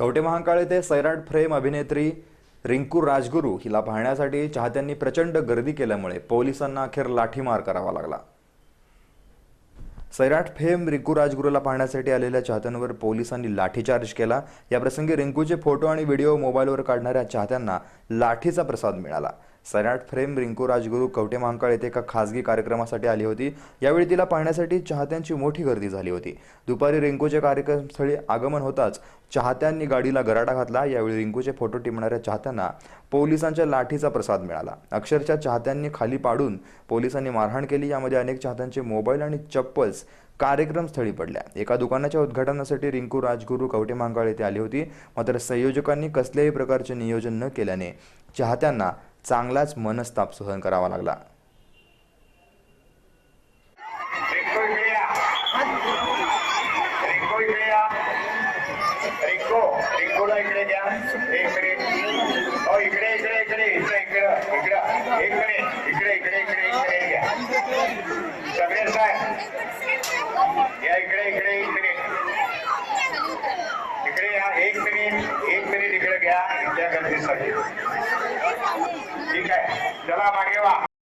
कवटे महांकाळ येथे सैराट फ्रेम अभिनेत्री रिंकू राजगुरू हिला पाहण्यासाठी चाहत्यांनी प्रचंड गर्दी केल्यामुळे पोलिसांना अखेर लाठीमार करावा लागला. सैराट फेम रिंकू राजगुरूला पाहण्यासाठी आलेल्या चाहत्यांवर पोलिसांनी लाठीचार्ज केला. या प्रसंगी रिंकूचे फोटो आणि व्हिडिओ मोबाईलवर काढणाऱ्या चाहत्यांना लाठीचा प्रसाद मिळाला. सैराट फ्रेम रिंकू राजगुरू कवटे महांकाळ येथे एका खासगी कार्यक्रमासाठी आली होती. यावेळी तिला पाहण्यासाठी चाहत्यांची मोठी गर्दी झाली होती. दुपारी रिंकूच्या कार्यक्रमस्थळी आगमन होताच चाहत्यांनी गाडीला गराडा घातला. यावेळी रिंकूचे फोटो टिपणाऱ्या चाहत्यांना पोलिसांच्या लाठीचा प्रसाद मिळाला. अक्षरशः चाहत्यांनी खाली पाडून पोलिसांनी मारहाण केली. यामध्ये अनेक चाहत्यांचे मोबाईल आणि चप्पल्स कार्यक्रमस्थळी पडल्या. एका दुकानाच्या उद्घाटनासाठी रिंकू राजगुरू कवटे महांकाळ येथे आली होती. मात्र संयोजकांनी कसल्याही प्रकारचे नियोजन न केल्याने चाहत्यांना चांगलाच मनस्ताप सहन करावा लागला एक मिनिट इकडे घ्या इतक्या गर्दीसाठी যারা